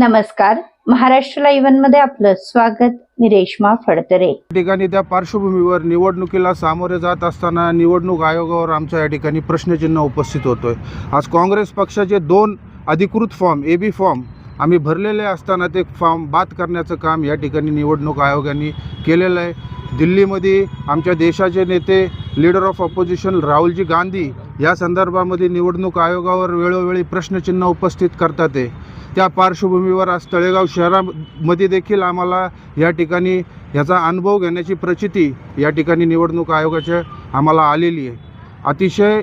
नमस्कार. महाराष्ट्र लाईव्हमध्ये आपलं स्वागत. मी रेश्मा फडतरे. ठिकाणी त्या पार्श्वभूमीवर निवडणुकीला सामोरे जात असताना निवडणूक आयोगावर आमच्या या ठिकाणी प्रश्नचिन्ह उपस्थित होतोय. आज काँग्रेस पक्षाचे दोन अधिकृत फॉर्म ए बी फॉर्म आम्ही भरलेले असताना ते फॉर्म बाद करण्याचं काम या ठिकाणी निवडणूक आयोगाने केलेलं आहे. दिल्लीमध्ये आमच्या देशाचे नेते leader of opposition Rahulji Gandhi या संदर्भामध्ये निवडणूक आयोगावर वेळोवेळी प्रश्नचिन्ह उपस्थित करतात आहे त्या पार्श्वभूमीवर आज तळेगाव शहरामध्ये देखील आम्हाला या ठिकाणी ह्याचा अनुभव घेण्याची प्रचिती या ठिकाणी निवडणूक आयोगाच्या आम्हाला आलेली आहे. अतिशय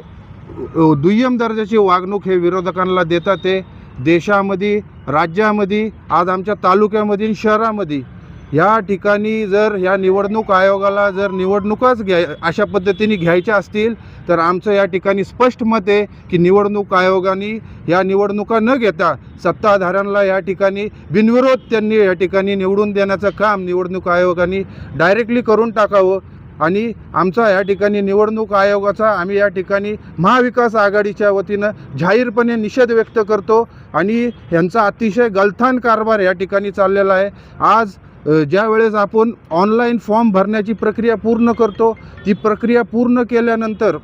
दुय्यम दर्जाची वागणूक हे विरोधकांना देतात ते. देशामध्ये राज्यामध्ये आज आमच्या तालुक्यामध्ये शहरामध्ये या ठिकाणी जर ह्या निवडणूक आयोगाला जर निवडणुकाच घ्याय अशा पद्धतीने घ्यायच्या असतील तर आमचं या ठिकाणी स्पष्ट मत आहे की निवडणूक आयोगाने या निवडणुका न घेता सत्ताधाऱ्यांना या ठिकाणी बिनविरोध त्यांनी या ठिकाणी निवडून देण्याचं काम निवडणूक आयोगाने डायरेक्टली करून टाकावं. आणि आमचा या ठिकाणी निवडणूक आयोगाचा आम्ही या ठिकाणी महाविकास आघाडीच्या वतीनं जाहीरपणे निषेध व्यक्त करतो. आणि यांचा अतिशय गलथान कारभार या ठिकाणी चाललेला आहे. आज ज्या वेळेस आपण ऑनलाईन फॉर्म भरण्याची प्रक्रिया पूर्ण करतो ती प्रक्रिया पूर्ण केल्यानंतर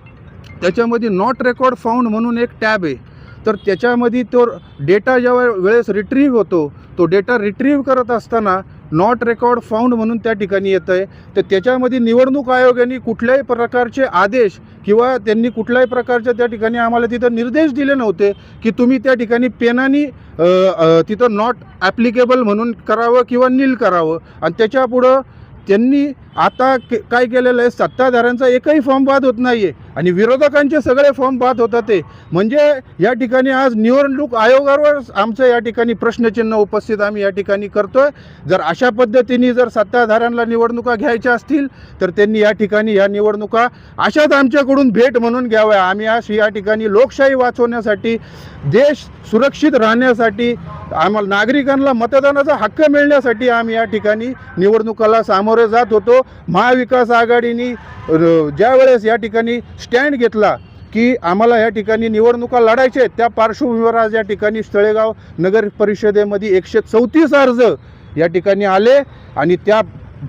त्याच्यामध्ये नॉट रेकॉर्ड फाउंड म्हणून एक टॅब आहे. तर त्याच्यामध्ये तो डेटा ज्या वेळेस रिट्रीव्ह होतो तो डेटा रिट्रीव्ह करत असताना नॉट रेकॉर्ड फाउंड म्हणून त्या ठिकाणी येतं आहे. तर त्याच्यामध्ये निवडणूक आयोगाने कुठल्याही प्रकारचे आदेश किंवा त्यांनी कुठल्याही प्रकारच्या त्या ठिकाणी आम्हाला तिथं निर्देश दिले नव्हते की तुम्ही त्या ठिकाणी पेनानी तिथं नॉट ॲप्लिकेबल म्हणून करावं किंवा नील करावं. आणि त्याच्यापुढं त्यांनी आता के काय केलेलं आहे? सत्ताधाऱ्यांचा एकही फॉर्म बाद होत नाही आहे आणि विरोधकांचे सगळे फॉर्म बाद होतात ते. म्हणजे या ठिकाणी आज निवडणूक आयोगावर आमचं या ठिकाणी प्रश्नचिन्ह उपस्थित आम्ही या ठिकाणी करतोय. जर अशा पद्धतीने जर सत्ताधाऱ्यांना निवडणुका घ्यायच्या असतील तर त्यांनी या ठिकाणी या निवडणुका अशाच आमच्याकडून भेट म्हणून घ्याव्या. आम्ही आज या ठिकाणी लोकशाही वाचवण्यासाठी देश सुरक्षित राहण्यासाठी आम्हाला नागरिकांना मतदानाचा हक्क मिळण्यासाठी आम्ही या ठिकाणी निवडणुकाला सामोरे जात होतो. महाविकास आघाडीने ज्या वेळेस या ठिकाणी स्टँड घेतला की आम्हाला या ठिकाणी निवडणुका लढायच्या आहेत त्या पार्श्वभूमीवर आज या ठिकाणी स्थळेगाव नगर परिषदेमध्ये एकशे चौतीस अर्ज या ठिकाणी आले आणि त्या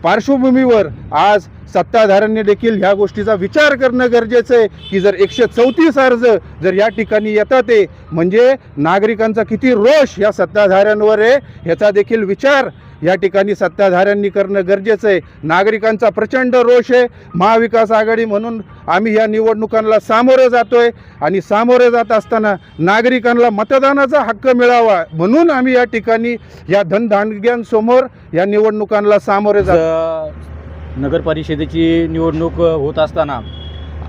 पार्श्वभूमीवर आज सत्ताधाऱ्यांनी देखील ह्या गोष्टीचा विचार करणं गरजेचं आहे की जर एकशे चौतीस अर्ज जर या ठिकाणी येतात ते म्हणजे नागरिकांचा किती रोष या सत्ताधाऱ्यांवर आहे ह्याचा देखील विचार या ठिकाणी सत्ताधाऱ्यांनी करणं गरजेचं आहे. नागरिकांचा प्रचंड रोष आहे. महाविकास आघाडी म्हणून आम्ही या निवडणुकांना सामोरे आहे आणि सामोरे जात असताना नागरिकांना मतदानाचा हक्क मिळावा म्हणून आम्ही या ठिकाणी या धनधानग्यांसमोर या निवडणुकांना सामोरे जातो नगरपरिषदेची निवडणूक होत असताना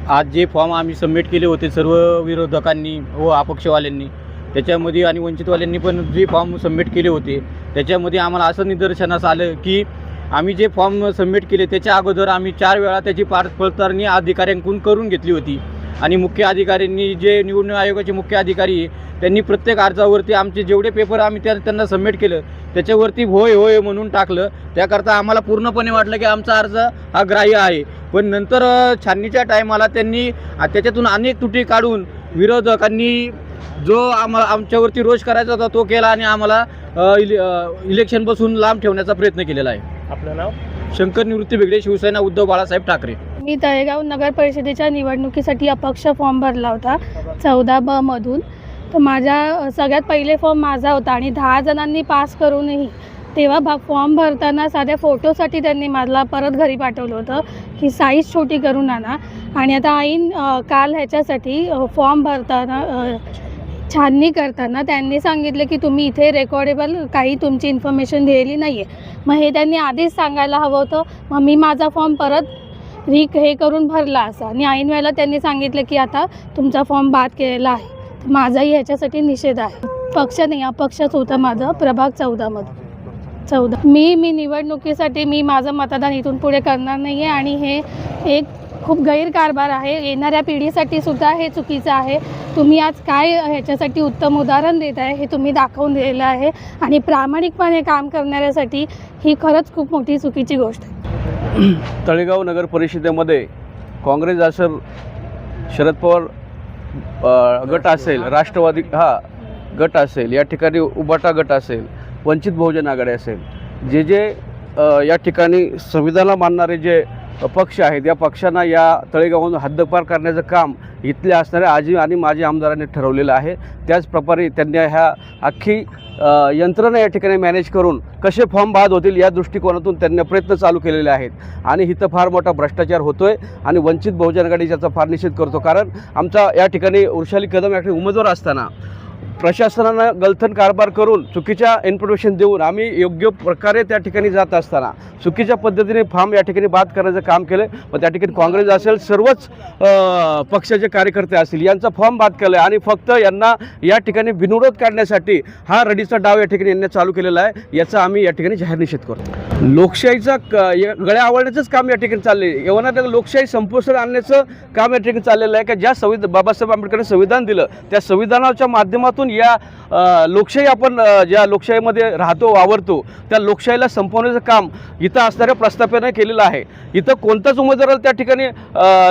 आज जे फॉर्म आम्ही सबमिट केले होते सर्व विरोधकांनी व अपक्षवाल्यांनी त्याच्यामध्ये आणि वंचितवाल्यांनी पण जे फॉर्म सबमिट केले होते त्याच्यामध्ये आम्हाला असं निदर्शनास आलं की आम्ही जे फॉर्म सबमिट केले त्याच्या अगोदर आम्ही चार वेळा त्याची पार पडताळणी अधिकाऱ्यांकडून करून घेतली होती. आणि मुख्य अधिकाऱ्यांनी जे निवडणूक आयोगाचे मुख्य अधिकारी त्यांनी प्रत्येक अर्जावरती आमचे जेवढे पेपर आम्ही त्या त्यांना सबमिट केलं त्याच्यावरती होय होय म्हणून टाकलं. त्याकरता आम्हाला पूर्णपणे वाटलं की आमचा अर्ज हा ग्राह्य आहे. पण नंतर छाननीच्या टायमाला त्यांनी त्याच्यातून अनेक तुटी काढून विरोधकांनी जो आम्हा आमच्यावरती रोष करायचा होता तो केला आणि आम्हाला इले इलेक्शनपासून लांब ठेवण्याचा प्रयत्न केलेला आहे. आपलं नाव? शंकर निवृत्ती बेगडे शिवसेना उद्धव बाळासाहेब ठाकरे. मी तळेगाव नगर परिषदेच्या निवडणुकीसाठी अपक्ष फॉर्म भरला होता चौदा ब मधून. तर माझ्या सगळ्यात पहिले फॉर्म माझा होता आणि दहा जणांनी पास करूनही तेव्हा भा फॉर्म भरताना साध्या फोटोसाठी त्यांनी मला परत घरी पाठवलं होतं की साईज छोटी करून आणा. आणि आता ऐन काल ह्याच्यासाठी फॉर्म भरताना छाननी करताना त्यांनी सांगितलं की तुम्ही इथे रेकॉर्डेबल काही तुमची इन्फॉर्मेशन दिलेली नाही आहे मग हे त्यांनी आधीच सांगायला हवं होतं. मग मी माझा फॉर्म परत री हे करून भरला असा. आणि ऐन वेळेला त्यांनी सांगितलं की आता तुमचा फॉर्म बाद केलेला आहे. तर माझाही ह्याच्यासाठी निषेध आहे. पक्ष नाही अपक्षच होता माझं. प्रभाग चौदामध्ये चौदा. मी मी निवडणुकीसाठी मी माझं मतदान इथून पुढे करणार नाही आहे आणि हे एक खूप गैरकारभार आहे. येणाऱ्या पिढीसाठी सुद्धा हे चुकीचं आहे. तुम्ही आज काय ह्याच्यासाठी उत्तम उदाहरण देत आहे हे तुम्ही दाखवून दिलेलं आहे आणि प्रामाणिकपणे काम करणाऱ्यासाठी ही खरंच खूप मोठी चुकीची गोष्ट आहे. तळेगाव नगर परिषदेमध्ये काँग्रेस असेल शरद पवार गट असेल राष्ट्रवादी हा गट असेल या ठिकाणी उबाटा गट असेल वंचित बहुजन आघाडी असेल. जे जे या ठिकाणी संविधानाला मानणारे जे पक्ष आहेत. या पक्षांना या तळेगावातून हद्दपार करण्याचं काम इथल्या असणाऱ्या आजी आणि माजी आमदारांनी ठरवलेलं आहे. त्याचप्रकारे त्यांनी ह्या अख्खी यंत्रणा या ठिकाणी मॅनेज करून कसे फॉर्म बाद होतील या दृष्टिकोनातून त्यांनी प्रयत्न चालू केलेले आहेत. आणि इथं फार मोठा भ्रष्टाचार होतोय आणि वंचित बहुजन आघाडी याचा फार निषेध करतो. कारण आमचा या ठिकाणी वृषाली कदम या ठिकाणी उमेदवार असताना प्रशासनानं गलथन कारभार करून चुकीच्या इन्फॉर्मेशन देऊन आम्ही योग्य प्रकारे त्या ठिकाणी जात असताना चुकीच्या पद्धतीने फार्म या ठिकाणी बाद करायचं काम केलं मग त्या ठिकाणी काँग्रेस असेल सर्वच पक्षाचे कार्यकर्ते असतील यांचा फॉर्म बाद केला आहे आणि फक्त यांना या ठिकाणी बिनविरोध काढण्यासाठी हा रडीचा डाव या ठिकाणी यांनी चालू केलेला आहे याचा आम्ही या ठिकाणी जाहीर निषेध करतो. लोकशाहीचा क- या- गळ्या आवडण्याचंच काम या ठिकाणी चालले एवढा लोकशाही संपुष्टात आणण्याचं काम या ठिकाणी चाललेलं आहे का? ज्या संविधान बाबासाहेब आंबेडकरांनी संविधान दिलं त्या संविधानाच्या माध्यमातून या लोकशाही आपण ज्या लोकशाहीमध्ये राहतो वावरतो त्या लोकशाहीला संपवण्याचं काम इथं असणाऱ्या प्रस्थापनाने केलेलं आहे. इथं कोणताच उमेदवार त्या ठिकाणी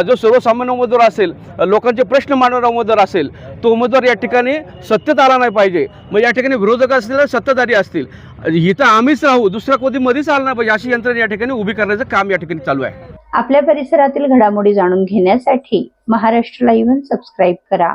जो सर्वसामान्य उमेदवार असेल लोकांचे प्रश्न मांडणारा उमेदवार असेल तो उमेदवार या ठिकाणी सत्तेत आला नाही पाहिजे. मग या ठिकाणी विरोधक असतील सत्ताधारी असतील. इथं आम्हीच राहू दुसऱ्या कोणी मध्येच आला नाही पाहिजे अशी यंत्रणा या ठिकाणी उभी करण्याचं काम या ठिकाणी चालू आहे. आपल्या परिसरातील घडामोडी जाणून घेण्यासाठी महाराष्ट्र लाईव्ह सबस्क्राईब करा.